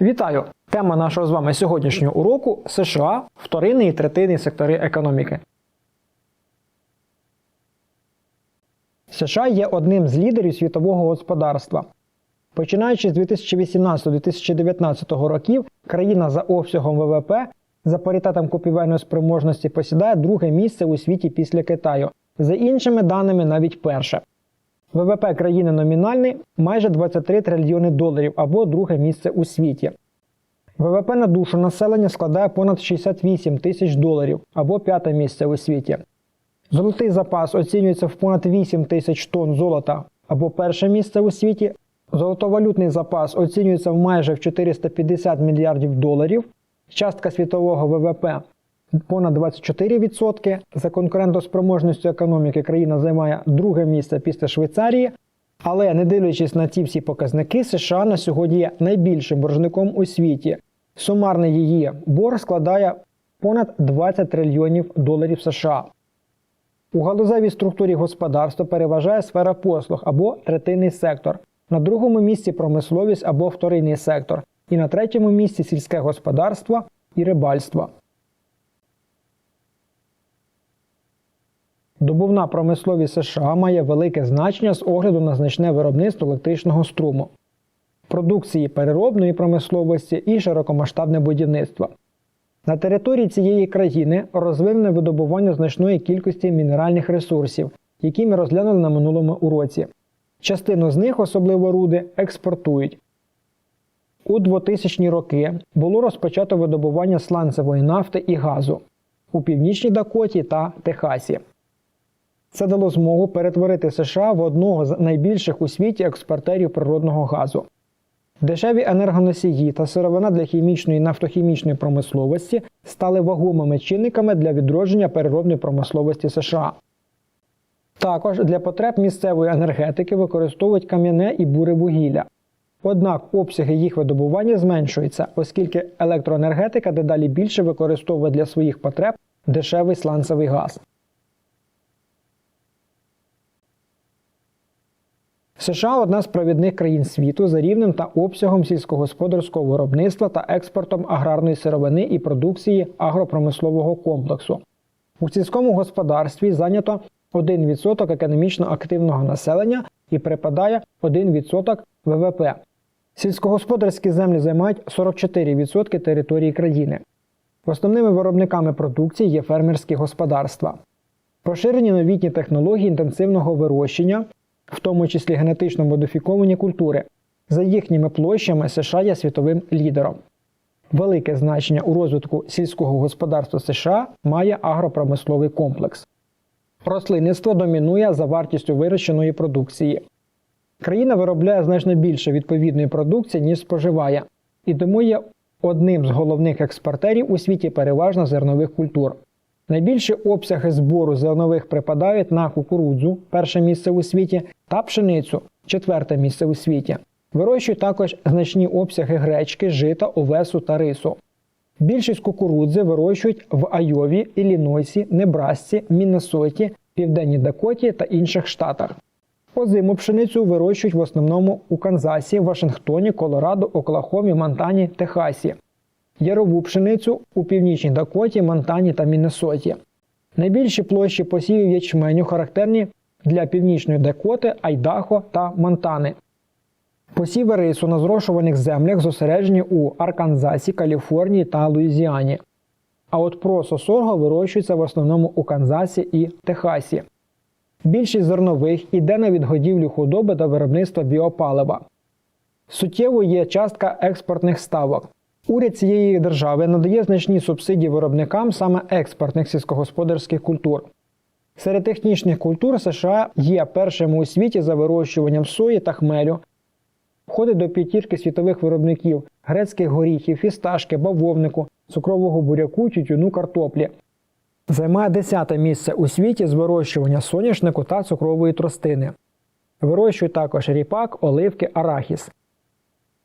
Вітаю! Тема нашого з вами сьогоднішнього уроку США, вторинний і третинний сектори економіки. США є одним з лідерів світового господарства. Починаючи з 2018-2019 років, країна за обсягом ВВП за паритетом купівельної спроможності посідає друге місце у світі після Китаю, за іншими даними навіть перше. ВВП країни номінальний майже 23 трильйони доларів або друге місце у світі. ВВП на душу населення складає понад 68 тисяч доларів або п'яте місце у світі. Золотий запас оцінюється в понад 8 тисяч тонн золота або перше місце у світі. Золотовалютний запас оцінюється в майже в 450 мільярдів доларів. Частка світового ВВП понад 24%. За конкурентоспроможністю економіки країна займає друге місце після Швейцарії. Але не дивлячись на ці всі показники, США на сьогодні є найбільшим боржником у світі. Сумарний її борг складає понад 20 трильйонів доларів США. У галузевій структурі господарства переважає сфера послуг або третинний сектор. На другому місці промисловість або вторинний сектор. І на третьому місці сільське господарство і рибальство. Добувна промисловість США має велике значення з огляду на значне виробництво електричного струму, продукції переробної промисловості і широкомасштабне будівництво. На території цієї країни розвинене видобування значної кількості мінеральних ресурсів, які ми розглянули на минулому уроці. Частину з них, особливо руди, експортують. У 2000-ні роки було розпочато видобування сланцевої нафти і газу у Північній Дакоті та Техасі. Це дало змогу перетворити США в одного з найбільших у світі експортерів природного газу. Дешеві енергоносії та сировина для хімічної і нафтохімічної промисловості стали вагомими чинниками для відродження переробної промисловості США. Також для потреб місцевої енергетики використовують кам'яне і буре вугілля. Однак обсяги їх видобування зменшуються, оскільки електроенергетика дедалі більше використовує для своїх потреб дешевий сланцевий газ. США одна з провідних країн світу за рівнем та обсягом сільськогосподарського виробництва та експортом аграрної сировини і продукції агропромислового комплексу. У сільському господарстві зайнято 1% економічно активного населення і припадає 1% ВВП. Сільськогосподарські землі займають 44% території країни. Основними виробниками продукції є фермерські господарства. Поширені новітні технології інтенсивного вирощення, в тому числі генетично модифіковані культури. За їхніми площами США є світовим лідером. Велике значення у розвитку сільського господарства США має агропромисловий комплекс. Рослинництво домінує за вартістю вирощеної продукції. Країна виробляє значно більше відповідної продукції, ніж споживає, і тому є одним з головних експортерів у світі переважно зернових культур. Найбільші обсяги збору зернових припадають на кукурудзу, перше місце у світі, та пшеницю, четверте місце у світі. Вирощують також значні обсяги гречки, жита, овесу та рису. Більшість кукурудзи вирощують в Айові, Іллінойсі, Небрасці, Міннесоті, Південній Дакоті та інших штатах. Озиму пшеницю вирощують в основному у Канзасі, Вашингтоні, Колорадо, Оклахомі, Монтані, Техасі. Ярову пшеницю у північній Дакоті, Монтані та Міннесоті. Найбільші площі посівів ячменю характерні для північної Дакоти, Айдахо та Монтани. Посіви рису на зрошувальних землях зосереджені у Арканзасі, Каліфорнії та Луїзіані. А от просо сорго вирощується в основному у Канзасі і Техасі. Більшість зернових іде на відгодівлю худоби та виробництва біопалива. Суттєво є частка експортних ставок. Уряд цієї держави надає значні субсидії виробникам саме експортних сільськогосподарських культур. Серед технічних культур США є першими у світі за вирощуванням сої та хмелю, входить до п'ятірки світових виробників грецьких горіхів, фісташки, бавовнику, цукрового буряку, тютюну, картоплі. Займає 10 місце у світі з вирощування соняшнику та цукрової тростини. Вирощують також ріпак, оливки, арахіс.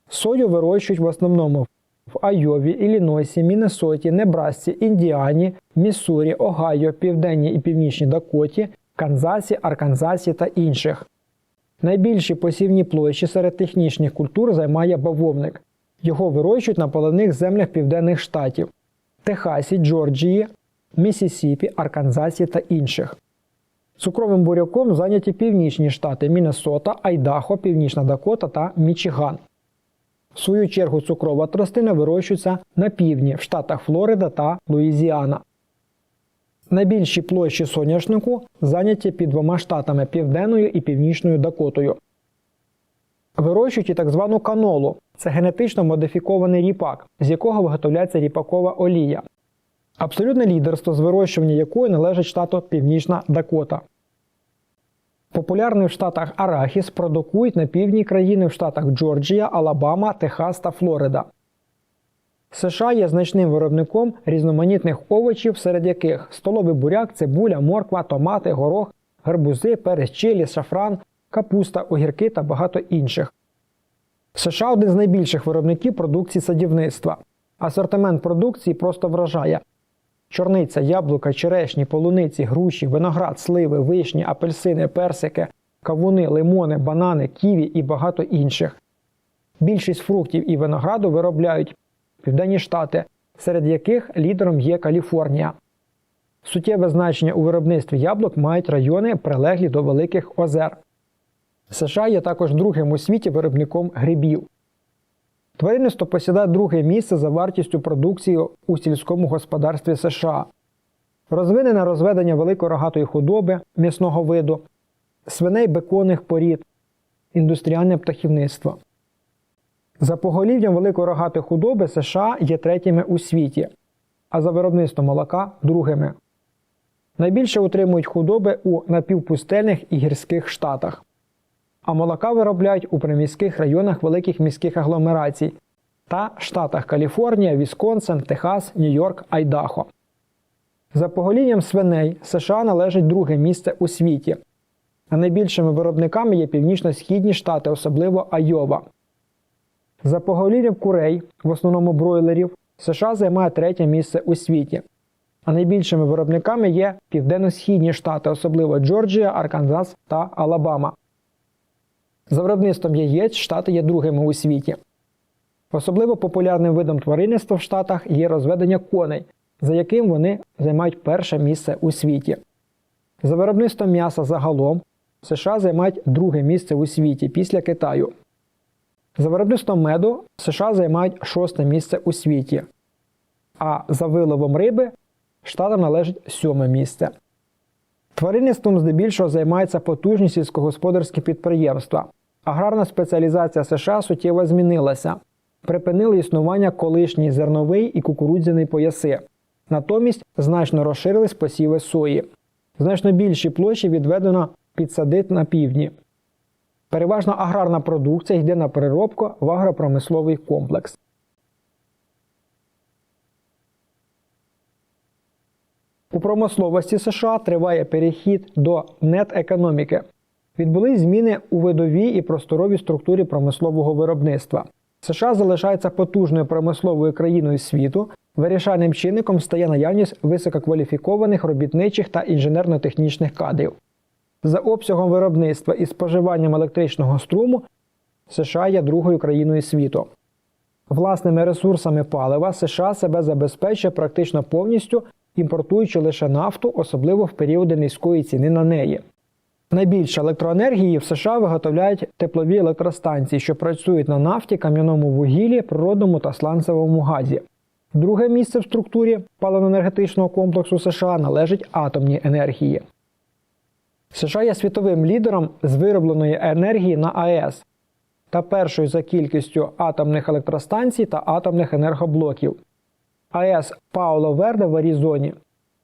Сою вирощують в основному в Айові, Іллінойсі, Міннесоті, Небрасці, Індіані, Міссурі, Огайо, Південній і Північній Дакоті, Канзасі, Арканзасі та інших. Найбільші посівні площі серед технічних культур займає бавовник. Його вирощують на поливних землях південних штатів Техасі, Джорджії, Місісіпі, Арканзасі та інших. Цукровим буряком зайняті північні штати Міннесота, Айдахо, Північна Дакота та Мічиган. В свою чергу цукрова тростина вирощується на півдні в штатах Флорида та Луїзіана. Найбільші площі соняшнику зайняті під двома штатами Південною і Північною Дакотою. Вирощують і так звану канолу це генетично модифікований ріпак, з якого виготовляється ріпакова олія. Абсолютне лідерство з вирощування якої належить штату Північна Дакота. Популярний в штатах арахіс продукують на півдні країни в штатах Джорджія, Алабама, Техас та Флорида. США є значним виробником різноманітних овочів, серед яких столовий буряк, цибуля, морква, томати, горох, гарбузи, перець чилі, шафран, капуста, огірки та багато інших. США один з найбільших виробників продукції садівництва. Асортимент продукції просто вражає. Чорниця, яблука, черешні, полуниці, груші, виноград, сливи, вишні, апельсини, персики, кавуни, лимони, банани, ківі і багато інших. Більшість фруктів і винограду виробляють Південні Штати, серед яких лідером є Каліфорнія. Суттєве значення у виробництві яблук мають райони, прилеглі до великих озер. США є також другим у світі виробником грибів. Тваринництво посідає друге місце за вартістю продукції у сільському господарстві США. Розвинене розведення великорогатої худоби м'ясного виду, свиней беконних порід, індустріальне птахівництво. За поголів'ям великорогатої худоби США є третіми у світі, а за виробництвом молока другими. Найбільше утримують худоби у напівпустельних і гірських штатах а молока виробляють у приміських районах великих міських агломерацій та штатах Каліфорнія, Вісконсин, Техас, Нью-Йорк, Айдахо. За поголінням свиней США належить друге місце у світі, а найбільшими виробниками є північно-східні штати, особливо Айова. За поголінням курей, в основному бройлерів, США займає третє місце у світі, а найбільшими виробниками є південно-східні штати, особливо Джорджія, Арканзас та Алабама. За виробництвом яєць штати є другими у світі. Особливо популярним видом тваринництва в Штатах є розведення коней, за яким вони займають перше місце у світі. За виробництвом м'яса загалом США займають друге місце у світі після Китаю. За виробництвом меду США займають шосте місце у світі. А за виловом риби штатам належить сьоме місце. Тваринництвом здебільшого займаються потужні сільськогосподарські підприємства. Аграрна спеціалізація США суттєво змінилася. Припинили існування колишній зерновий і кукурудзяний пояси. Натомість значно розширились посіви сої. Значно більші площі відведено під сади на півдні. Переважно аграрна продукція йде на переробку в агропромисловий комплекс. У промисловості США триває перехід до нет-економіки. Відбулись зміни у видовій і просторовій структурі промислового виробництва. США залишається потужною промисловою країною світу. Вирішальним чинником стає наявність висококваліфікованих робітничих та інженерно-технічних кадрів. За обсягом виробництва і споживанням електричного струму США є другою країною світу. Власними ресурсами палива США себе забезпечує практично повністю, імпортуючи лише нафту, особливо в періоди низької ціни на неї. Найбільше електроенергії в США виготовляють теплові електростанції, що працюють на нафті, кам'яному вугіллі, природному та сланцевому газі. Друге місце в структурі паливно-енергетичного комплексу США належить атомній енергії. США є світовим лідером з виробленої енергії на АЕС та першою за кількістю атомних електростанцій та атомних енергоблоків. АЕС Пауло Верде в Аризоні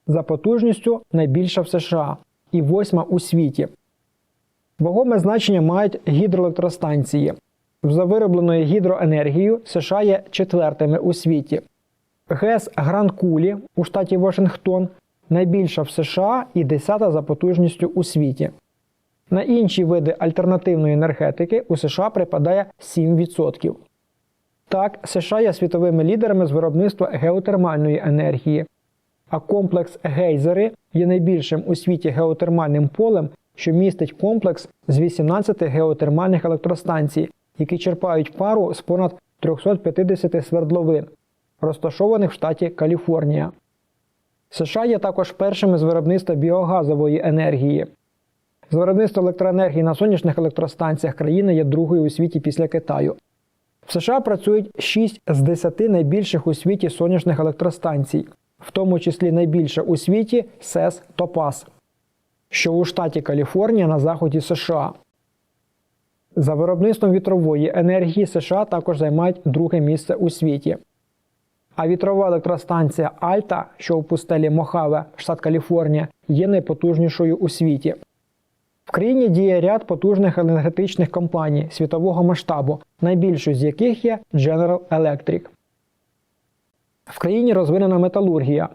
за потужністю найбільша в США і восьма у світі. Вагоме значення мають гідроелектростанції. За виробленою гідроенергією США є четвертими у світі. ГЕС Гран-Кулі у штаті Вашингтон найбільша в США і десята за потужністю у світі. На інші види альтернативної енергетики у США припадає 7%. Так, США є світовими лідерами з виробництва геотермальної енергії, а комплекс Гейзери є найбільшим у світі геотермальним полем, що містить комплекс з 18 геотермальних електростанцій, які черпають пару з понад 350 свердловин, розташованих в штаті Каліфорнія. США є також першими з виробництва біогазової енергії. З виробництва електроенергії на сонячних електростанціях країна є другою у світі після Китаю. В США працюють 6 з 10 найбільших у світі сонячних електростанцій, в тому числі найбільша у світі СЕС Топас, що у штаті Каліфорнія на заході США. За виробництвом вітрової енергії США також займають друге місце у світі. А вітрова електростанція Альта, що у пустелі Мохаве, штат Каліфорнія, є найпотужнішою у світі. В країні діє ряд потужних енергетичних компаній світового масштабу, найбільшою з яких є General Electric. В країні розвинена металургія.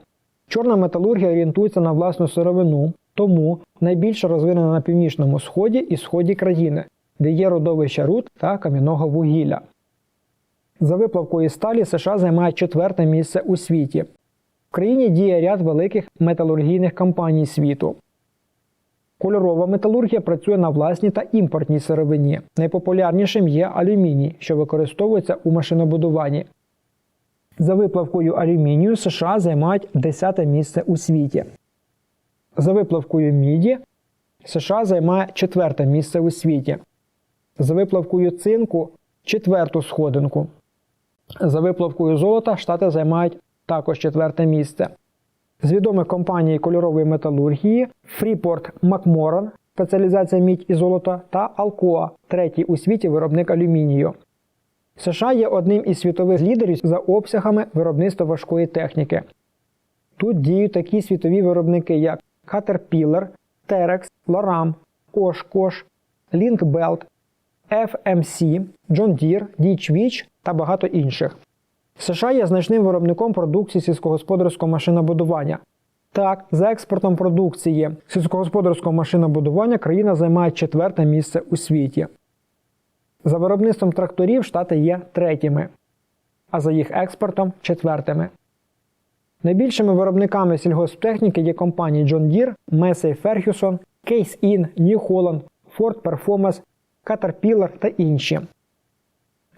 Чорна металургія орієнтується на власну сировину, тому найбільше розвинена на північному сході і сході країни, де є родовища руд та кам'яного вугілля. За виплавкою сталі США займає четверте місце у світі. В країні діє ряд великих металургійних компаній світу. Кольорова металургія працює на власній та імпортній сировині. Найпопулярнішим є алюміній, що використовується у машинобудуванні. За виплавкою алюмінію США займають 10 місце у світі. За виплавкою міді США займає четверте місце у світі. За виплавкою цинку четверту сходинку. За виплавкою золота Штати займають також четверте місце. З відомих компаній кольорової металургії Freeport McMoran, спеціалізація мідь і золота, та Alcoa, третій у світі виробник алюмінію. США є одним із світових лідерів за обсягами виробництва важкої техніки. Тут діють такі світові виробники, як Caterpillar, Terex, Loram, Oshkosh, Linkbelt, FMC, John Deere, Ditch та багато інших. США є значним виробником продукції сільськогосподарського машинобудування. Так, за експортом продукції сільськогосподарського машинобудування країна займає четверте місце у світі. За виробництвом тракторів Штати є третіми, а за їх експортом четвертими. Найбільшими виробниками сільгосптехніки є компанії John Deere, Massey Ferguson, Case In, New Holland, Ford Performance, Caterpillar та інші.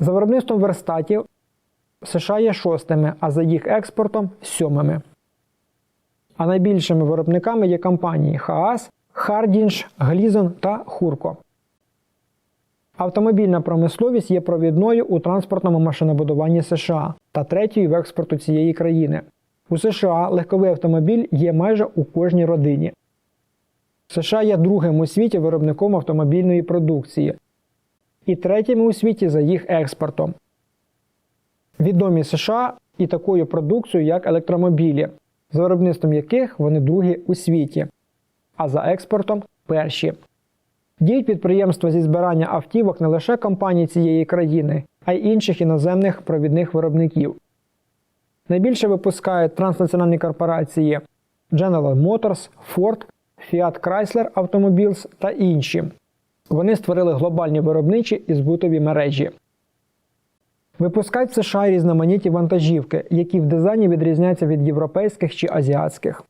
За виробництвом верстатів США є шостими, а за їх експортом сьомими. А найбільшими виробниками є компанії Haas, Hardinge, Glizon та Hurco. Автомобільна промисловість є провідною у транспортному машинобудуванні США та третьою в експорту цієї країни. У США легковий автомобіль є майже у кожній родині. США є другим у світі виробником автомобільної продукції і третім у світі за їх експортом. Відомі США і такою продукцією, як електромобілі, з виробництвом яких вони другі у світі, а за експортом перші. Діють підприємства зі збирання автівок не лише компаній цієї країни, а й інших іноземних провідних виробників. Найбільше випускають транснаціональні корпорації General Motors, Ford, Fiat Chrysler Automobiles та інші. Вони створили глобальні виробничі і збутові мережі. Випускають в США різноманітні вантажівки, які в дизайні відрізняються від європейських чи азіатських.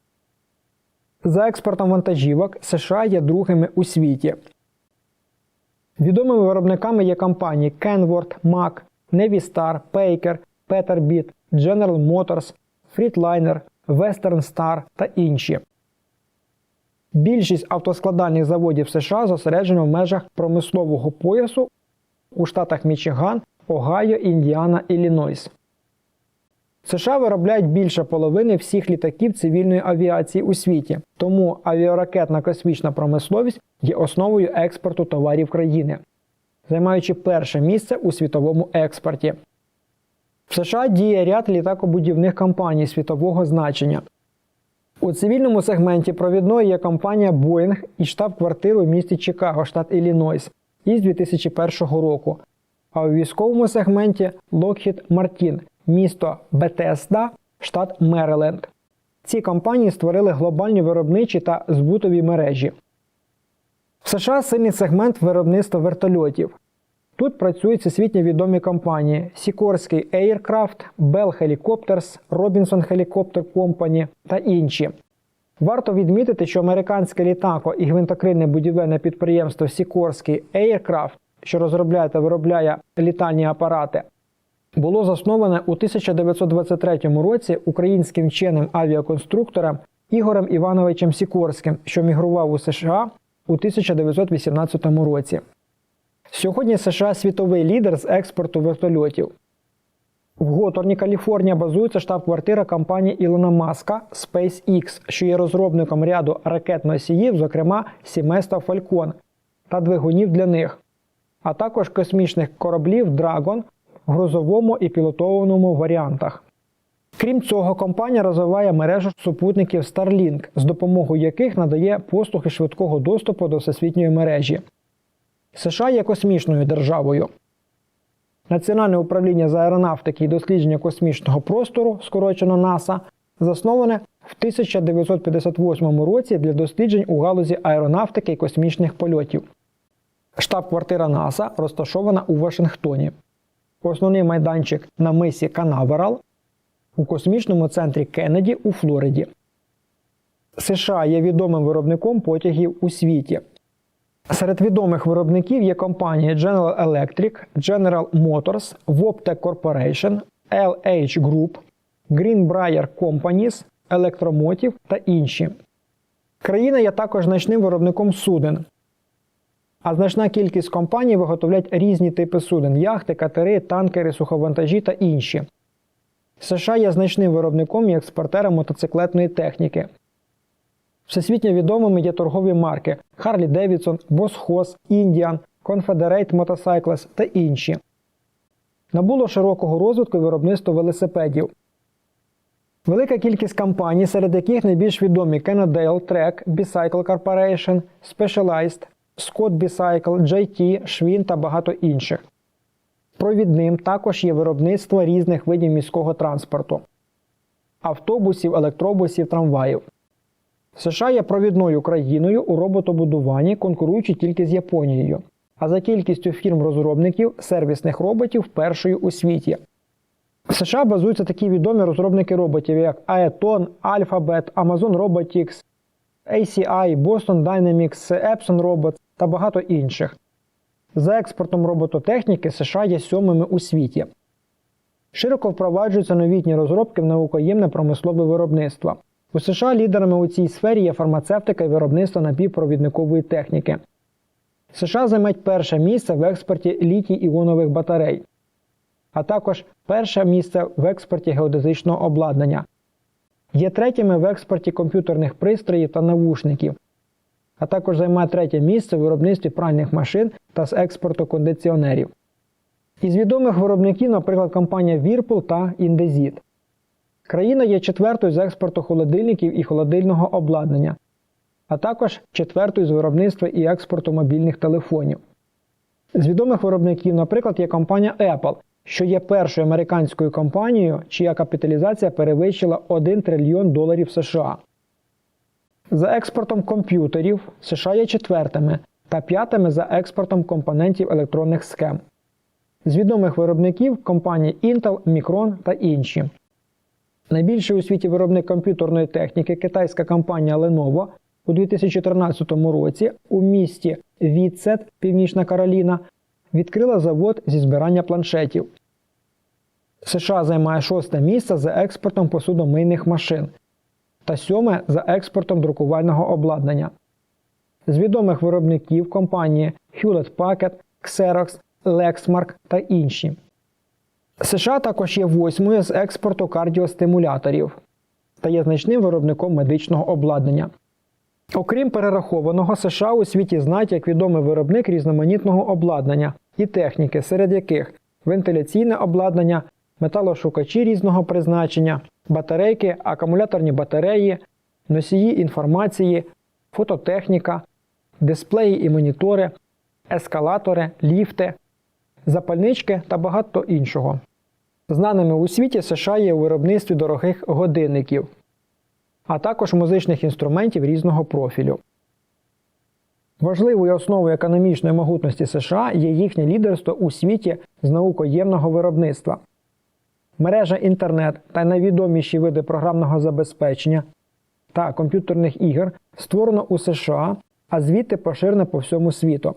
За експортом вантажівок США є другими у світі. Відомими виробниками є компанії Kenworth, Mack, Navistar, Pacer, Peterbilt, General Motors, Freightliner, Western Star та інші. Більшість автоскладальних заводів США зосереджено в межах промислового поясу у штатах Мічиган, Огайо, Індіана, Іллінойс. США виробляють більше половини всіх літаків цивільної авіації у світі, тому авіаракетна космічна промисловість є основою експорту товарів країни, займаючи перше місце у світовому експорті. В США діє ряд літакобудівних компаній світового значення. У цивільному сегменті провідною є компанія Boeing і штаб-квартиру в місті Чикаго, штат Іллінойс, із 2001 року. А у військовому сегменті Lockheed Martin, місто Бетесда, штат Мериленд. Ці компанії створили глобальні виробничі та збутові мережі. В США сильний сегмент виробництва вертольотів. Тут працюють всесвітньо відомі компанії Sikorsky Aircraft, Bell Helicopters, Robinson Helicopter Company та інші. Варто відмітити, що американське літако і гвинтокрильне будівельне підприємство Sikorsky Aircraft, що розробляє та виробляє літальні апарати, було засноване у 1923 році українським вченим авіаконструктором Ігорем Івановичем Сікорським, що мігрував у США у 1918 році. Сьогодні США світовий лідер з експорту вертольотів. В Готорні, Каліфорнія, базується штаб-квартира компанії Ілона Маска SpaceX, що є розробником ряду ракет-носіїв, зокрема сімейства Falcon та двигунів для них, а також космічних кораблів Dragon в грузовому і пілотованому варіантах. Крім цього, компанія розвиває мережу супутників Starlink, з допомогою яких надає послуги швидкого доступу до всесвітньої мережі. США є космічною державою. Національне управління з аеронавтики і дослідження космічного простору, скорочено НАСА, засноване в 1958 році для досліджень у галузі аеронавтики і космічних польотів. Штаб-квартира НАСА розташована у Вашингтоні. Основний майданчик на мисі Канаверал у космічному центрі Кеннеді у Флориді. США є відомим виробником потягів у світі. Серед відомих виробників є компанії General Electric, General Motors, Wobtec Corporation, LH Group, Greenbrier Companies, Electromotive та інші. Країна є також значним виробником суден. А значна кількість компаній виготовляють різні типи суден: яхти, катери, танкери, суховантажі та інші. США є значним виробником і експортером мотоциклетної техніки. Всесвітньо відомими є торгові марки Harley Davidson, Bosхоз, Indian, Confederate Motorcycles та інші. Набуло широкого розвитку виробництво велосипедів. Велика кількість компаній, серед яких найбільш відомі Cannondale, Trek, Bicycle Corporation, Specialized, Scott Bicycle, JT, Schwinn та багато інших. Провідним також є виробництво різних видів міського транспорту автобусів, електробусів, трамваїв. США є провідною країною у роботобудуванні, конкуруючи тільки з Японією, а за кількістю фірм-розробників сервісних роботів першою у світі. В США базуються такі відомі розробники роботів, як Aeton, Alphabet, Amazon Robotics, ACI, Boston Dynamics, Epson Robots та багато інших. За експортом робототехніки США є сьомими у світі. Широко впроваджуються новітні розробки в наукоємне промислове виробництво. У США лідерами у цій сфері є фармацевтика і виробництво напівпровідникової техніки. США займають перше місце в експорті літій іонових батарей, а також перше місце в експорті геодезичного обладнання. Є третіми в експорті комп'ютерних пристроїв та навушників, а також займає третє місце в виробництві пральних машин та з експорту кондиціонерів. Із відомих виробників, наприклад, компанія Whirlpool та Indesit. Країна є четвертою з експорту холодильників і холодильного обладнання, а також четвертою з виробництва і експорту мобільних телефонів. З відомих виробників, наприклад, є компанія Apple, що є першою американською компанією, чия капіталізація перевищила 1 трильйон доларів США. За експортом комп'ютерів США є четвертими та п'ятими за експортом компонентів електронних схем. З відомих виробників компанії Intel, Micron та інші. Найбільший у світі виробник комп'ютерної техніки китайська компанія Lenovo у 2013 році у місті Вітсет, Північна Кароліна, відкрила завод зі збирання планшетів. США займає шосте місце за експортом посудомийних машин та сьоме за експортом друкувального обладнання. З відомих виробників компанії Hewlett Packard, Xerox, Lexmark та інші. США також є восьмою з експорту кардіостимуляторів та є значним виробником медичного обладнання. Окрім перерахованого, США у світі знають як відомий виробник різноманітного обладнання і техніки, серед яких вентиляційне обладнання, металошукачі різного призначення, батарейки, акумуляторні батареї, носії інформації, фототехніка, дисплеї і монітори, ескалатори, ліфти, запальнички та багато іншого. Знаними у світі США є у виробництві дорогих годинників, а також музичних інструментів різного профілю. Важливою основою економічної могутності США є їхнє лідерство у світі з наукоємного виробництва. Мережа інтернет та найвідоміші види програмного забезпечення та комп'ютерних ігор створено у США, а звідти поширено по всьому світу.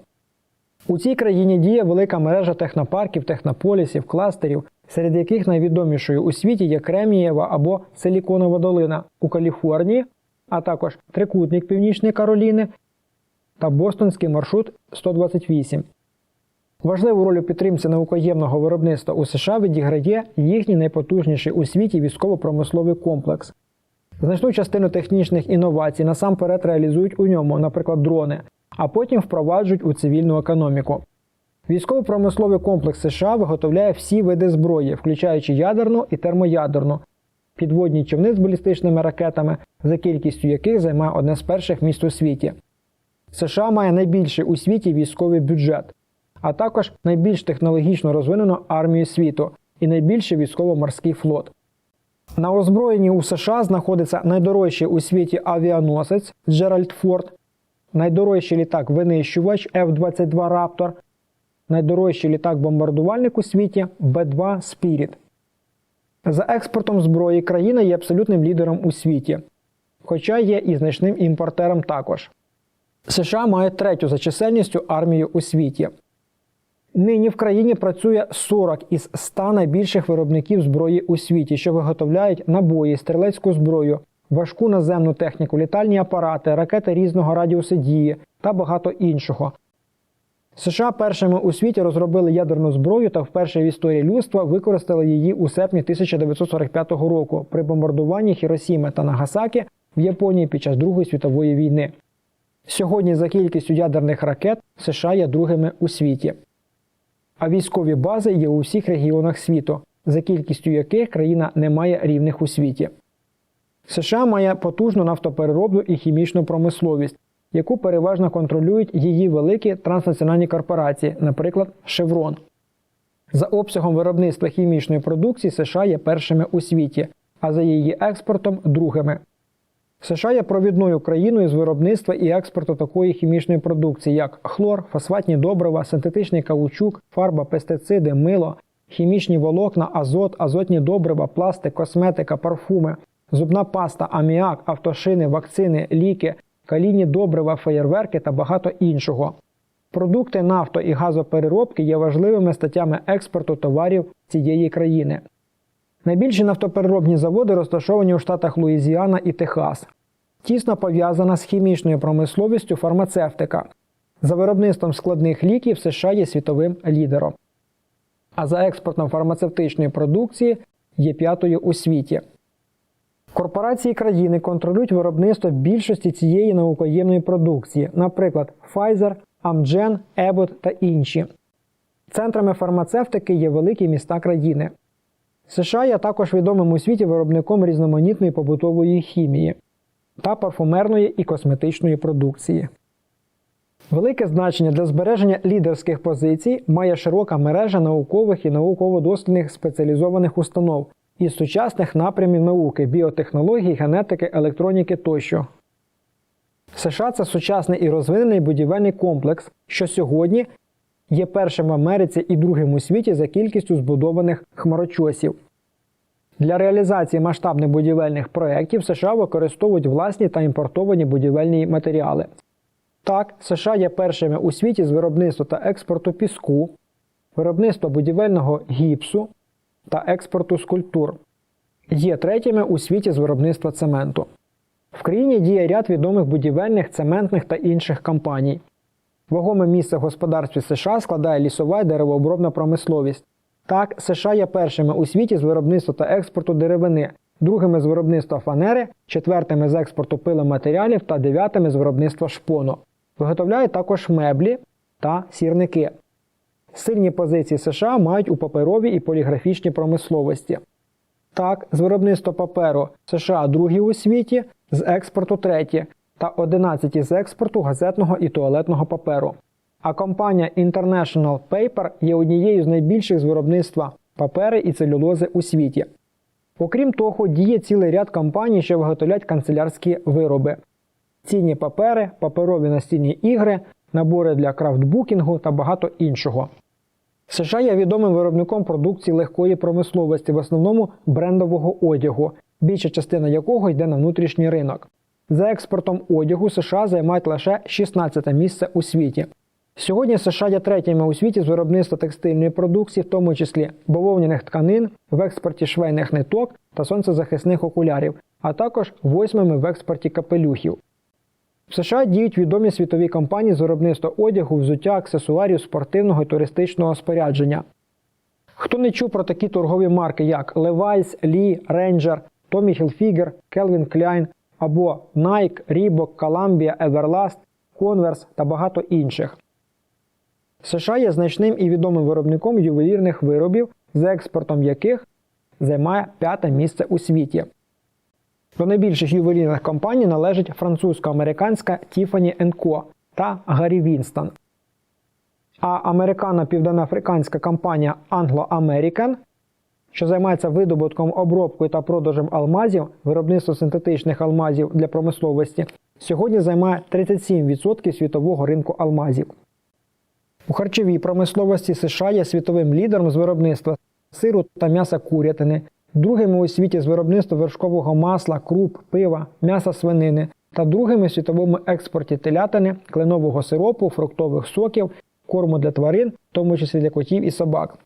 У цій країні діє велика мережа технопарків, технополісів, кластерів, серед яких найвідомішою у світі є Кремнієва або Силіконова долина у Каліфорнії, а також Трикутник Північної Кароліни та Бостонський маршрут 128. Важливу роль у підтримці наукоємного виробництва у США відіграє їхній найпотужніший у світі військово-промисловий комплекс. Значну частину технічних інновацій насамперед реалізують у ньому, наприклад, дрони, а потім впроваджують у цивільну економіку. Військово-промисловий комплекс США виготовляє всі види зброї, включаючи ядерну і термоядерну, підводні човни з балістичними ракетами, за кількістю яких займає одне з перших міст у світі. США має найбільший у світі військовий бюджет, а також найбільш технологічно розвинену армію світу і найбільший військово-морський флот. На озброєнні у США знаходиться найдорожчий у світі авіаносець Джеральд Форд, найдорожчий літак-винищувач F-22 Raptor, найдорожчий літак-бомбардувальник у світі Б-2 Spirit. За експортом зброї країна є абсолютним лідером у світі, хоча є і значним імпортером також. США має третю за чисельністю армію у світі. Нині в країні працює 40 із 100 найбільших виробників зброї у світі, що виготовляють набої, стрілецьку зброю, важку наземну техніку, літальні апарати, ракети різного радіусу дії та багато іншого. США першими у світі розробили ядерну зброю та вперше в історії людства використали її у серпні 1945 року при бомбардуванні Хіросіми та Нагасакі в Японії під час Другої світової війни. Сьогодні за кількістю ядерних ракет США є другими у світі. А військові бази є у всіх регіонах світу, за кількістю яких країна не має рівних у світі. США має потужну нафтопереробну і хімічну промисловість, яку переважно контролюють її великі транснаціональні корпорації, наприклад, Chevron. За обсягом виробництва хімічної продукції США є першими у світі, а за її експортом другими. США є провідною країною з виробництва і експорту такої хімічної продукції, як хлор, фосфатні добрива, синтетичний каучук, фарба, пестициди, мило, хімічні волокна, азот, азотні добрива, пластик, косметика, парфуми, зубна паста, аміак, автошини, вакцини, ліки, калійні добрива, феєрверки та багато іншого. Продукти нафто і газопереробки є важливими статтями експорту товарів цієї країни. Найбільші нафтопереробні заводи розташовані у штатах Луїзіана і Техас. Тісно пов'язана з хімічною промисловістю фармацевтика. За виробництвом складних ліків США є світовим лідером. А за експортом фармацевтичної продукції є п'ятою у світі. Корпорації країни контролюють виробництво більшості цієї наукоємної продукції, наприклад, Pfizer, Amgen, Abbott та інші. Центрами фармацевтики є великі міста країни. США є також відомим у світі виробником різноманітної побутової хімії та парфумерної і косметичної продукції. Велике значення для збереження лідерських позицій має широка мережа наукових і науково-дослідних спеціалізованих установ із сучасних напрямів науки, біотехнології, генетики, електроніки тощо. США це сучасний і розвинений будівельний комплекс, що сьогодні є першим в Америці і другим у світі за кількістю збудованих хмарочосів. Для реалізації масштабних будівельних проєктів США використовують власні та імпортовані будівельні матеріали. Так, США є першими у світі з виробництва та експорту піску, виробництва будівельного гіпсу та експорту скульптур. Є третіми у світі з виробництва цементу. В країні діє ряд відомих будівельних, цементних та інших компаній. Вагоме місце в господарстві США складає лісова і деревообробна промисловість. Так, США є першими у світі з виробництва та експорту деревини, другими з виробництва фанери, четвертими з експорту пиломатеріалів та дев'ятими з виробництва шпону. Виготовляють також меблі та сірники. Сильні позиції США мають у паперовій і поліграфічній промисловості. Так, з виробництва паперу США другі у світі, з експорту треті та 11 з експорту газетного і туалетного паперу. А компанія International Paper є однією з найбільших з виробництва папери і целюлози у світі. Окрім того, діє цілий ряд компаній, що виготовляють канцелярські вироби: цінні папери, паперові настільні ігри, набори для крафтбукінгу та багато іншого. США є відомим виробником продукції легкої промисловості, в основному брендового одягу, більша частина якого йде на внутрішній ринок. За експортом одягу США займають лише 16 місце у світі. Сьогодні США є третіми у світі з виробництва текстильної продукції, в тому числі бавовняних тканин, в експорті швейних ниток та сонцезахисних окулярів, а також восьмими в експорті капелюхів. В США діють відомі світові компанії з виробництва одягу, взуття, аксесуарів, спортивного і туристичного спорядження. Хто не чув про такі торгові марки, як Levi's, Lee, Ranger, Tommy Hilfiger, Calvin Klein або Nike, Reebok, Columbia, Everlast, Converse та багато інших. США є значним і відомим виробником ювелірних виробів, за експортом яких займає п'яте місце у світі. До найбільших ювелірних компаній належить французько-американська Tiffany Co. та Гаррі Вінстон. А американо-південноафриканська компанія Anglo American, що займається видобутком, обробкою та продажем алмазів, виробництво синтетичних алмазів для промисловості, сьогодні займає 37% світового ринку алмазів. У харчовій промисловості США є світовим лідером з виробництва сиру та м'яса курятини, другими у світі з виробництва вершкового масла, круп, пива, м'яса свинини та другими в світовому експорті телятини, кленового сиропу, фруктових соків, корму для тварин, в тому числі для котів і собак.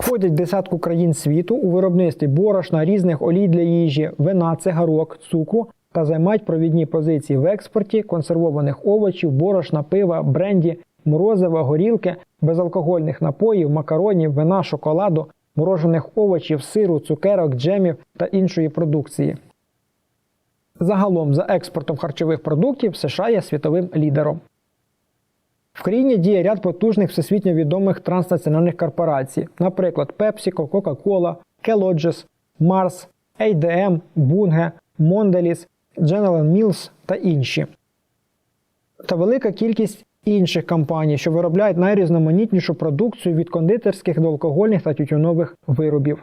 Входять десятку країн світу у виробництві борошна, різних олій для їжі, вина, цигарок, цукру та займають провідні позиції в експорті консервованих овочів, борошна, пива, бренді, морозива, горілки, безалкогольних напоїв, макаронів, вина, шоколаду, морожених овочів, сиру, цукерок, джемів та іншої продукції. Загалом за експортом харчових продуктів США є світовим лідером. В країні діє ряд потужних всесвітньо відомих транснаціональних корпорацій, наприклад, PepsiCo, Coca-Cola, Kellogg's, Mars, ADM, Bunge, Mondelez, General Mills та інші. Та велика кількість інших компаній, що виробляють найрізноманітнішу продукцію від кондитерських до алкогольних та тютюнових виробів.